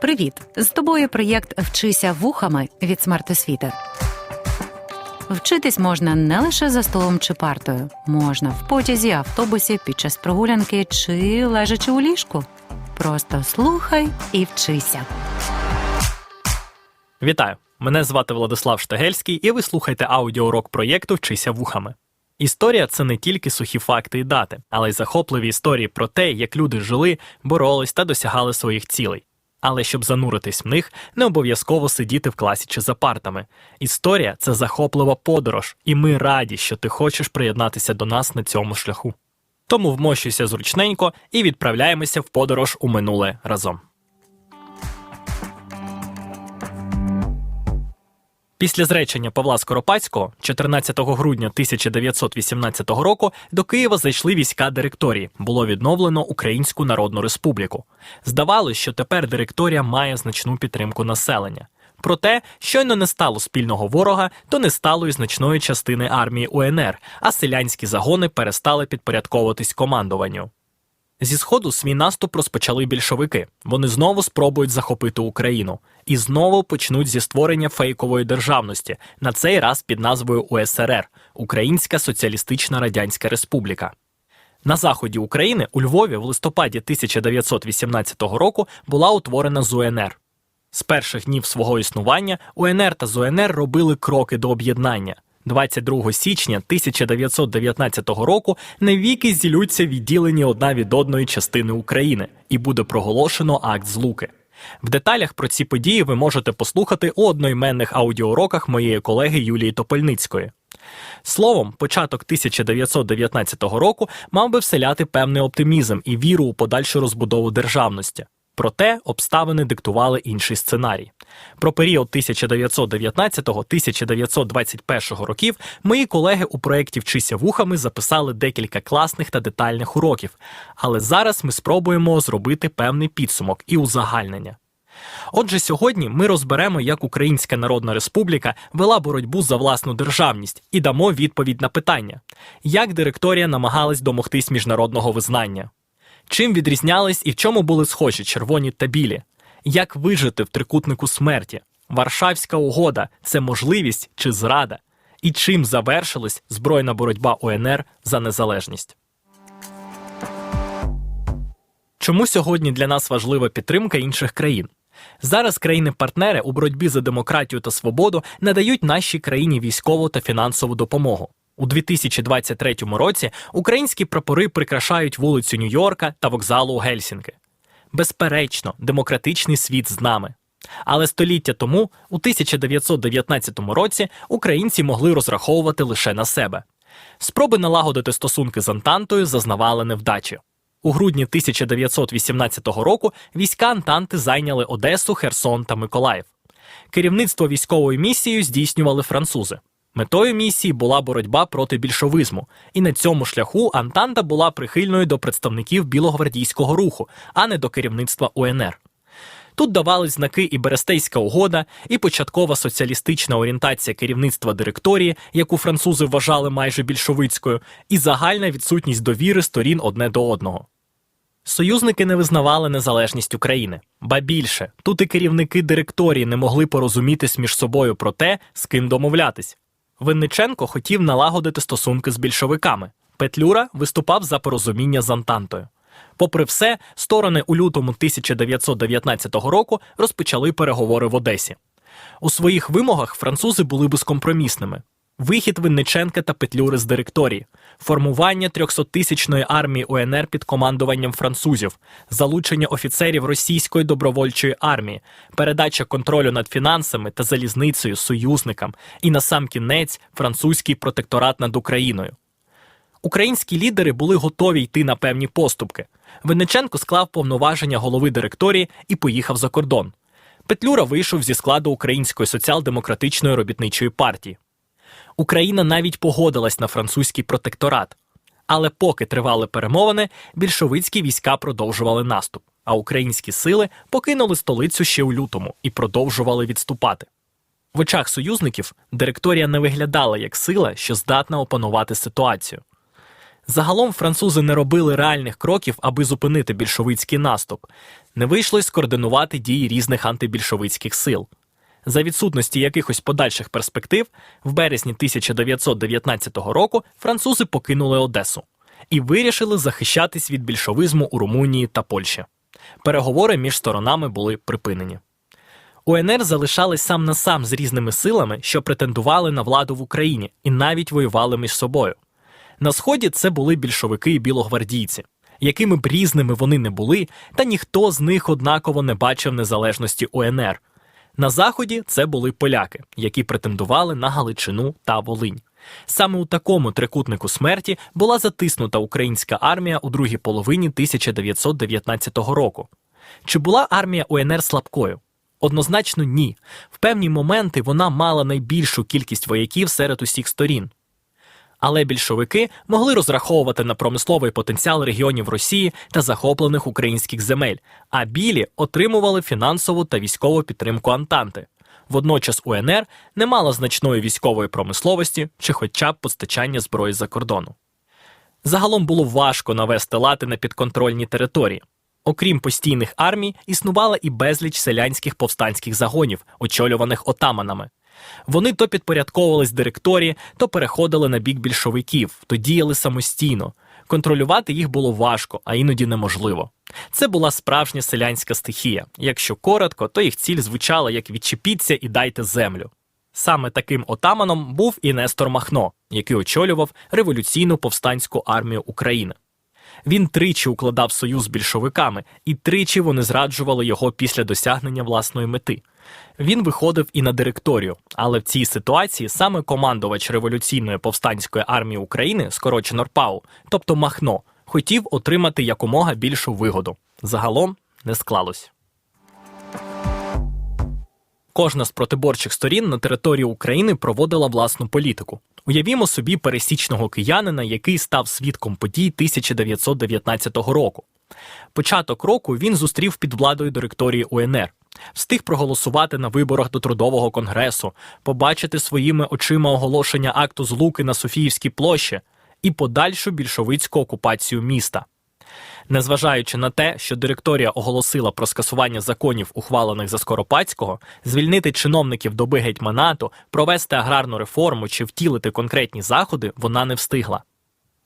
Привіт! З тобою проєкт Вчися вухами від смертосвіти. Вчитись можна не лише за столом чи партою, можна в потязі, автобусі, під час прогулянки чи лежачи у ліжку. Просто слухай і вчися. Вітаю! Мене звати Владислав Штагельський, і ви слухаєте аудіоурок проєкту Вчися вухами. Історія це не тільки сухі факти і дати, але й захопливі історії про те, як люди жили, боролись та досягали своїх цілей. Але щоб зануритись в них, не обов'язково сидіти в класі чи за партами. Історія це захоплива подорож, і ми раді, що ти хочеш приєднатися до нас на цьому шляху. Тому вмощуйся зручненько і відправляємося в подорож у минуле разом. Після зречення Павла Скоропадського 14 грудня 1918 року до Києва зайшли війська директорії. Було відновлено Українську Народну Республіку. Здавалось, що тепер директорія має значну підтримку населення. Проте, щойно не стало спільного ворога, то не стало і значної частини армії УНР, а селянські загони перестали підпорядковуватись командуванню. Зі сходу свій наступ розпочали більшовики. Вони знову спробують захопити Україну і знову почнуть зі створення фейкової державності, на цей раз під назвою УСРР Українська Соціалістична Радянська Республіка. На заході України у Львові в листопаді 1918 року була утворена ЗУНР. З перших днів свого існування УНР та ЗУНР робили кроки до об'єднання. 22 січня 1919 року навіки зілються відділені одна від одної частини України, і буде проголошено акт злуки. В деталях про ці події ви можете послухати у одноіменних аудіоуроках моєї колеги Юлії Топольницької. Словом, початок 1919 року мав би вселяти певний оптимізм і віру у подальшу розбудову державності. Проте обставини диктували інший сценарій. Про період 1919-1921 років мої колеги у проєкті Вчися вухами записали декілька класних та детальних уроків. Але зараз ми спробуємо зробити певний підсумок і узагальнення. Отже, сьогодні ми розберемо, як Українська Народна Республіка вела боротьбу за власну державність і дамо відповідь на питання, як директорія намагалась домогтись міжнародного визнання. Чим відрізнялись і в чому були схожі червоні та білі? Як вижити в трикутнику смерті? Варшавська угода це можливість чи зрада? І чим завершилась збройна боротьба УНР за незалежність? Чому сьогодні для нас важлива підтримка інших країн? Зараз країни-партнери у боротьбі за демократію та свободу надають нашій країні військову та фінансову допомогу. У 2023 році українські прапори прикрашають вулицю Нью-Йорка та вокзалу у Гельсінки. Безперечно, демократичний світ з нами. Але століття тому, у 1919 році, українці могли розраховувати лише на себе. Спроби налагодити стосунки з Антантою зазнавали невдачі. У грудні 1918 року війська Антанти зайняли Одесу, Херсон та Миколаїв. Керівництво військовою місією здійснювали французи. Метою місії була боротьба проти більшовизму, і на цьому шляху Антанта була прихильною до представників білогвардійського руху, а не до керівництва УНР. Тут давались знаки і Берестейська угода, і початкова соціалістична орієнтація керівництва директорії, яку французи вважали майже більшовицькою, і загальна відсутність довіри сторін одне до одного. Союзники не визнавали незалежність України, ба більше тут і керівники директорії не могли порозумітись між собою про те, з ким домовлятись. Винниченко хотів налагодити стосунки з більшовиками. Петлюра виступав за порозуміння з Антантою. Попри все, сторони у лютому 1919 року розпочали переговори в Одесі. У своїх вимогах французи були безкомпромісними. Вихід Винниченка та Петлюри з директорії, формування 300-тисячної армії УНР під командуванням французів, залучення офіцерів російської добровольчої армії, передача контролю над фінансами та залізницею союзникам і насамкінець французький протекторат над Україною. Українські лідери були готові йти на певні поступки. Винниченко склав повноваження голови директорії і поїхав за кордон. Петлюра вийшов зі складу Української соціал-демократичної робітничої партії. Україна навіть погодилась на французький протекторат. Але поки тривали перемовини, більшовицькі війська продовжували наступ, а українські сили покинули столицю ще у лютому і продовжували відступати. В очах союзників директорія не виглядала як сила, що здатна опанувати ситуацію. Загалом французи не робили реальних кроків, аби зупинити більшовицький наступ. Не вийшло й скоординувати дії різних антибільшовицьких сил. За відсутності якихось подальших перспектив, в березні 1919 року французи покинули Одесу і вирішили захищатись від більшовизму у Румунії та Польщі. Переговори між сторонами були припинені. УНР залишались сам на сам з різними силами, що претендували на владу в Україні і навіть воювали між собою. На сході це були більшовики і білогвардійці, якими б різними вони не були, та ніхто з них однаково не бачив незалежності УНР. На заході це були поляки, які претендували на Галичину та Волинь. Саме у такому трикутнику смерті була затиснута українська армія у другій половині 1919 року. Чи була армія УНР слабкою? Однозначно ні. В певні моменти вона мала найбільшу кількість вояків серед усіх сторін. Але більшовики могли розраховувати на промисловий потенціал регіонів Росії та захоплених українських земель, а білі отримували фінансову та військову підтримку Антанти. Водночас УНР не мала значної військової промисловості чи хоча б постачання зброї за кордону. Загалом було важко навести лати на підконтрольні території. Окрім постійних армій, існувала і безліч селянських повстанських загонів, очолюваних отаманами. Вони то підпорядковувались директорії, то переходили на бік більшовиків, то діяли самостійно. Контролювати їх було важко, а іноді неможливо. Це була справжня селянська стихія. Якщо коротко, то їх ціль звучала як відчепіться і дайте землю. Саме таким отаманом був і Нестор Махно, який очолював революційну повстанську армію України. Він тричі укладав союз з більшовиками, і тричі вони зраджували його після досягнення власної мети. Він виходив і на директорію, але в цій ситуації саме командувач революційної повстанської армії України, скорочено РПАУ, тобто Махно, хотів отримати якомога більшу вигоду. Загалом не склалось. Кожна з протиборчих сторін на території України проводила власну політику. Уявімо собі пересічного киянина, який став свідком подій 1919 року. Початок року він зустрів під владою директорії УНР, встиг проголосувати на виборах до трудового конгресу, побачити своїми очима оголошення акту злуки на Софіївській площі і подальшу більшовицьку окупацію міста. Незважаючи на те, що директорія оголосила про скасування законів, ухвалених за Скоропадського, звільнити чиновників доби гетьманату, провести аграрну реформу чи втілити конкретні заходи, вона не встигла.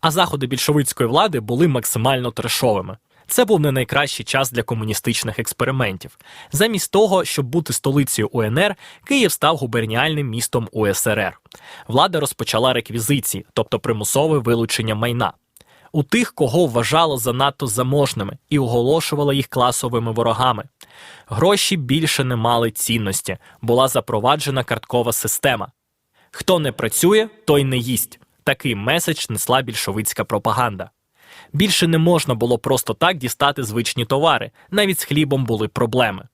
А заходи більшовицької влади були максимально трешовими. Це був не найкращий час для комуністичних експериментів. Замість того, щоб бути столицею УНР, Київ став губерніальним містом УСРР. Влада розпочала реквізиції, тобто примусове вилучення майна. У тих, кого вважало занадто заможними і оголошувала їх класовими ворогами. Гроші більше не мали цінності, була запроваджена карткова система. Хто не працює, той не їсть. Такий меседж несла більшовицька пропаганда. Більше не можна було просто так дістати звичні товари, навіть з хлібом були проблеми.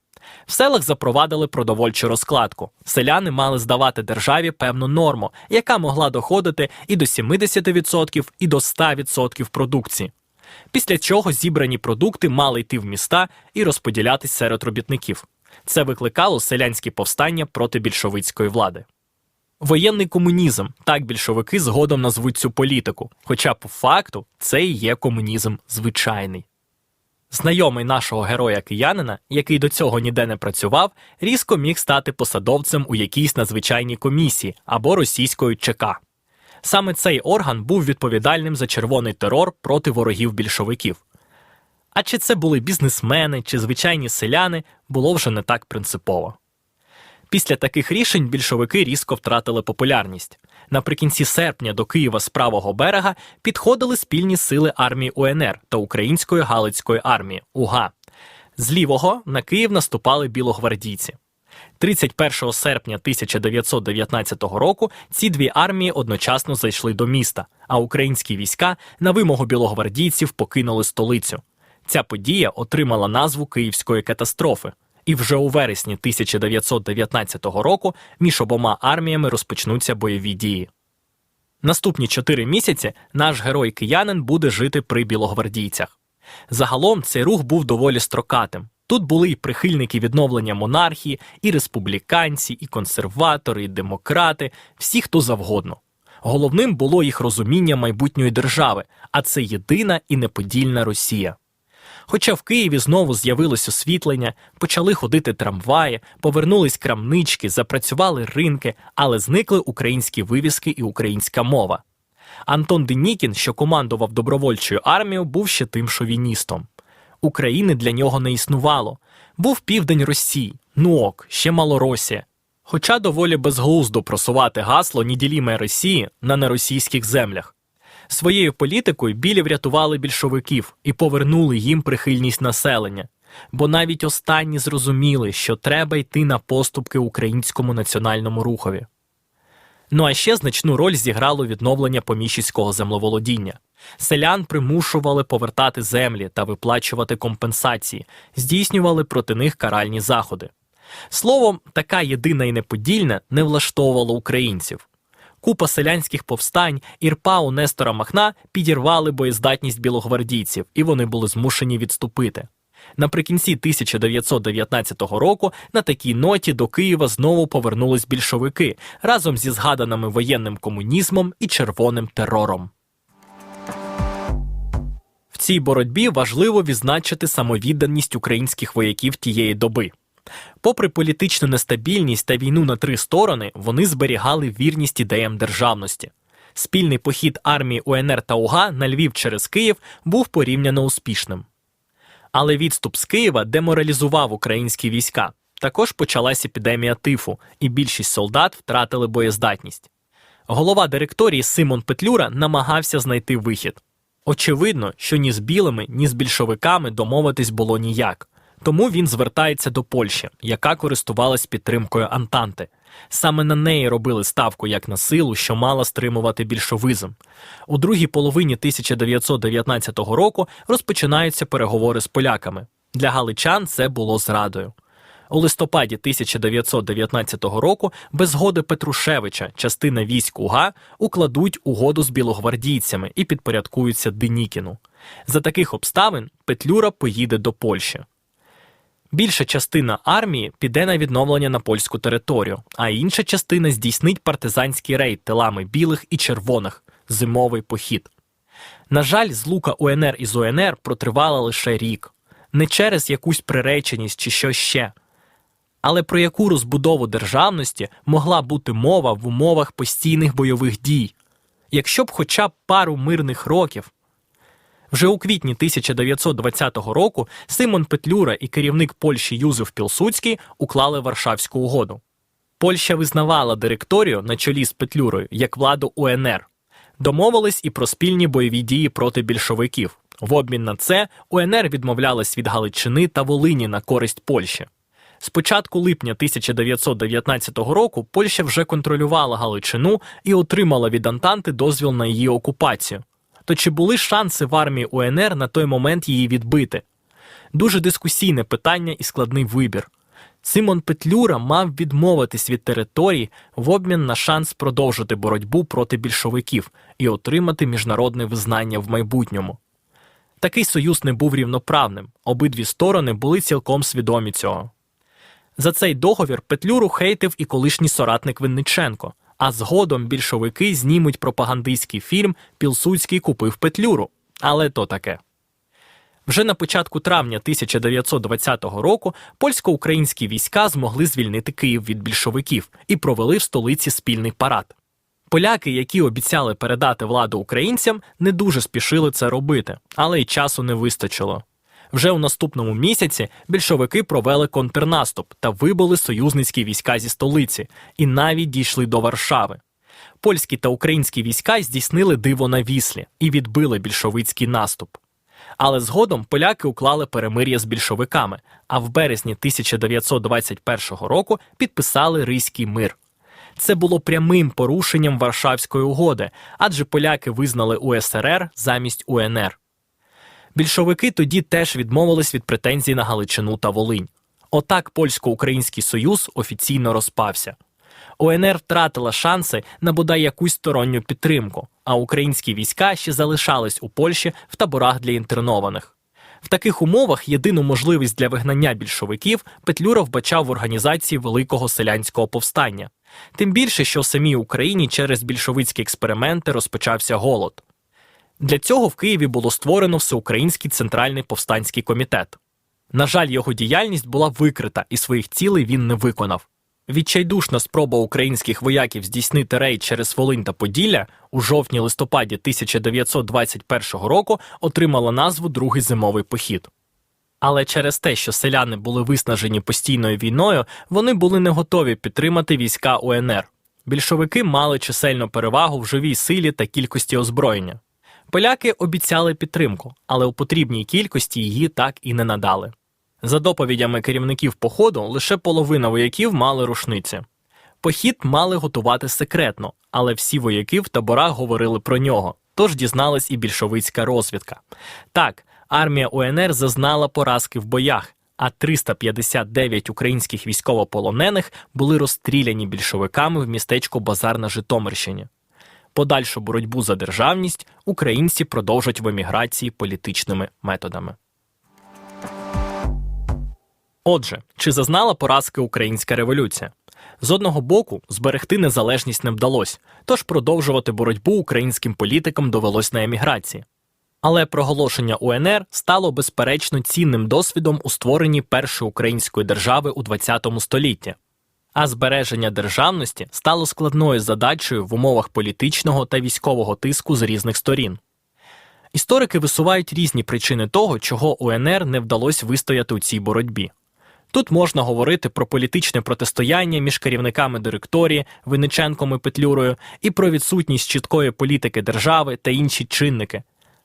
В селах запровадили продовольчу розкладку. Селяни мали здавати державі певну норму, яка могла доходити і до 70%, і до 100% продукції. Після чого зібрані продукти мали йти в міста і розподілятись серед робітників. Це викликало селянські повстання проти більшовицької влади. Воєнний комунізм так більшовики згодом назвуть цю політику, хоча по факту це і є комунізм звичайний. Знайомий нашого героя киянина, який до цього ніде не працював, різко міг стати посадовцем у якійсь надзвичайній комісії або російської ЧК. Саме цей орган був відповідальним за червоний терор проти ворогів більшовиків. А чи це були бізнесмени чи звичайні селяни, було вже не так принципово. Після таких рішень більшовики різко втратили популярність. Наприкінці серпня до Києва з правого берега підходили спільні сили армії УНР та Української Галицької армії УГА. З лівого на Київ наступали білогвардійці. 31 серпня 1919 року ці дві армії одночасно зайшли до міста, а українські війська на вимогу білогвардійців покинули столицю. Ця подія отримала назву Київської катастрофи. І вже у вересні 1919 року між обома арміями розпочнуться бойові дії. Наступні чотири місяці наш герой киянин буде жити при білогвардійцях. Загалом цей рух був доволі строкатим. Тут були і прихильники відновлення монархії, і республіканці, і консерватори, і демократи, всі хто завгодно. Головним було їх розуміння майбутньої держави, а це єдина і неподільна Росія. Хоча в Києві знову з'явилось освітлення, почали ходити трамваї, повернулись крамнички, запрацювали ринки, але зникли українські вивіски і українська мова. Антон Денікін, що командував добровольчою армією, був ще тим шовіністом. України для нього не існувало. Був південь Росії, ну ок, ще Малоросія. Хоча доволі безглуздо просувати гасло «Неділіме Росії на неросійських землях. Своєю політикою білі врятували більшовиків і повернули їм прихильність населення, бо навіть останні зрозуміли, що треба йти на поступки українському національному рухові. Ну а ще значну роль зіграло відновлення поміщицького землеволодіння. Селян примушували повертати землі та виплачувати компенсації, здійснювали проти них каральні заходи. Словом, така єдина і неподільна не влаштовувала українців. Купа селянських повстань, ірпа у Нестора Махна підірвали боєздатність білогвардійців, і вони були змушені відступити. Наприкінці 1919 року на такій ноті до Києва знову повернулись більшовики разом зі згаданими воєнним комунізмом і червоним терором. В цій боротьбі важливо відзначити самовідданість українських вояків тієї доби. Попри політичну нестабільність та війну на три сторони, вони зберігали вірність ідеям державності. Спільний похід армії УНР та УГА на Львів через Київ був порівняно успішним. Але відступ з Києва деморалізував українські війська. Також почалась епідемія тифу, і більшість солдат втратили боєздатність. Голова директорії Симон Петлюра намагався знайти вихід. Очевидно, що ні з білими, ні з більшовиками домовитись було ніяк. Тому він звертається до Польщі, яка користувалась підтримкою Антанти. Саме на неї робили ставку як на силу, що мала стримувати більшовизм. У другій половині 1919 року розпочинаються переговори з поляками. Для галичан це було зрадою. У листопаді 1919 року без згоди Петрушевича частина військ УГА укладуть угоду з білогвардійцями і підпорядкуються Денікіну. За таких обставин Петлюра поїде до Польщі. Більша частина армії піде на відновлення на польську територію, а інша частина здійснить партизанський рейд тилами білих і червоних зимовий похід. На жаль, злука УНР із УНР протривала лише рік, не через якусь приреченість чи що ще. Але про яку розбудову державності могла бути мова в умовах постійних бойових дій, якщо б хоча б пару мирних років. Вже у квітні 1920 року Симон Петлюра і керівник Польщі Юзеф Пілсуцький уклали Варшавську угоду. Польща визнавала директорію на чолі з Петлюрою як владу УНР. Домовились і про спільні бойові дії проти більшовиків. В обмін на це УНР відмовлялась від Галичини та Волині на користь Польщі. З початку липня 1919 року Польща вже контролювала Галичину і отримала від Антанти дозвіл на її окупацію. То чи були шанси в армії УНР на той момент її відбити? Дуже дискусійне питання і складний вибір. Симон Петлюра мав відмовитись від територій в обмін на шанс продовжити боротьбу проти більшовиків і отримати міжнародне визнання в майбутньому. Такий союз не був рівноправним, обидві сторони були цілком свідомі цього. За цей договір Петлюру хейтив і колишній соратник Винниченко, а згодом більшовики знімуть пропагандистський фільм Пілсудський купив Петлюру. Але то таке. Вже на початку травня 1920 року польсько-українські війська змогли звільнити Київ від більшовиків і провели в столиці спільний парад. Поляки, які обіцяли передати владу українцям, не дуже спішили це робити, але й часу не вистачило. Вже у наступному місяці більшовики провели контрнаступ та вибили союзницькі війська зі столиці і навіть дійшли до Варшави. Польські та українські війська здійснили диво на віслі і відбили більшовицький наступ. Але згодом поляки уклали перемир'я з більшовиками, а в березні 1921 року підписали Ризький мир. Це було прямим порушенням Варшавської угоди, адже поляки визнали УСРР замість УНР. Більшовики тоді теж відмовились від претензій на Галичину та Волинь. Отак польсько-український союз офіційно розпався. УНР втратила шанси на бодай якусь сторонню підтримку, а українські війська ще залишались у Польщі в таборах для інтернованих. В таких умовах єдину можливість для вигнання більшовиків Петлюра вбачав в організації великого селянського повстання, Тим більше, що в самій Україні через більшовицькі експерименти розпочався голод. Для цього в Києві було створено Всеукраїнський центральний повстанський комітет. На жаль, його діяльність була викрита, і своїх цілей він не виконав. Відчайдушна спроба українських вояків здійснити рейд через Волинь та Поділля у жовтні-листопаді 1921 року отримала назву Другий зимовий похід. Але через те, що селяни були виснажені постійною війною, вони були не готові підтримати війська УНР. Більшовики мали чисельну перевагу в живій силі та кількості озброєння. Поляки обіцяли підтримку, але у потрібній кількості її так і не надали. За доповідями керівників походу, лише половина вояків мали рушниці. Похід мали готувати секретно, але всі вояки в таборах говорили про нього, тож дізналась і більшовицька розвідка. Так, армія УНР зазнала поразки в боях, а 359 українських військовополонених були розстріляні більшовиками в містечку Базар на Житомирщині. Подальшу боротьбу за державність українці продовжать в еміграції політичними методами. Отже, чи зазнала поразки українська революція? З одного боку, зберегти незалежність не вдалося, тож продовжувати боротьбу українським політикам довелось на еміграції. Але проголошення УНР стало безперечно цінним досвідом у створенні першої української держави у ХХ столітті. А збереження державності стало складною задачею в умовах політичного та військового тиску з різних сторін. Історики висувають різні причини того, чого УНР не вдалося вистояти у цій боротьбі. Тут можна говорити про політичне протистояння між керівниками директорії Винниченком і Петлюрою і про відсутність чіткої політики держави та інші чинники.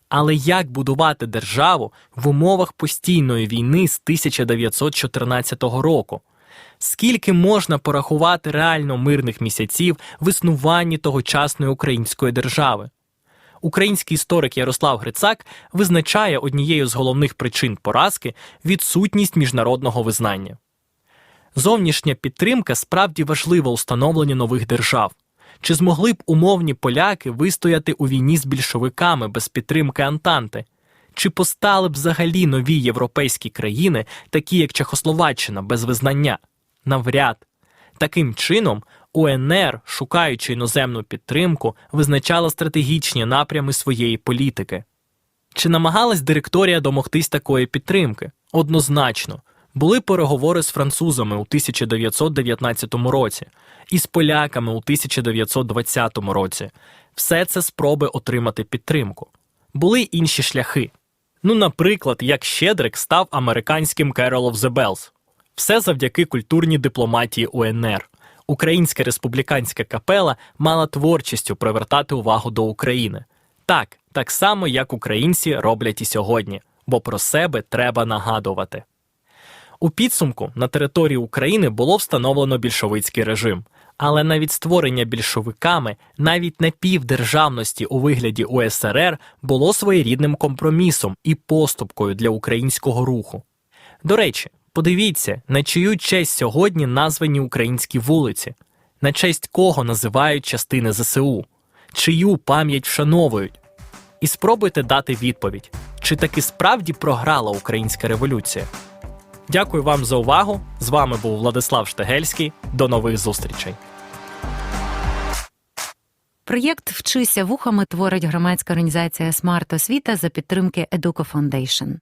Але як будувати державу в умовах постійної війни з 1914 року? Скільки можна порахувати реально мирних місяців в існуванні тогочасної української держави? Український історик Ярослав Грицак визначає однією з головних причин поразки відсутність міжнародного визнання. Зовнішня підтримка справді важлива у становленні нових держав. Чи змогли б умовні поляки вистояти у війні з більшовиками без підтримки Антанти? Чи постали б взагалі нові європейські країни, такі як Чехословаччина, без визнання? Навряд. Таким чином, УНР, шукаючи іноземну підтримку, визначала стратегічні напрями своєї політики. Чи намагалась директорія домогтись такої підтримки? Однозначно. Були переговори з французами у 1919 році і з поляками у 1920 році. Все це спроби отримати підтримку. Були інші шляхи. Ну, наприклад, як Щедрик став американським of the Bells. Все завдяки культурній дипломатії УНР. Українська республіканська капела мала творчістю привертати увагу до України. Так, так само, як українці роблять і сьогодні, бо про себе треба нагадувати. У підсумку на території України було встановлено більшовицький режим, але навіть створення більшовиками, навіть напівдержавності у вигляді УСРР було своєрідним компромісом і поступкою для українського руху. До речі, подивіться, на чию честь сьогодні названі українські вулиці, на честь кого називають частини ЗСУ, чию пам'ять вшановують. І спробуйте дати відповідь, чи таки справді програла українська революція. Дякую вам за увагу. З вами був Владислав Штегельський. До нових зустрічей. Проєкт Вчися вухами творить громадська організація Смарт Освіта за підтримки Educo Foundation.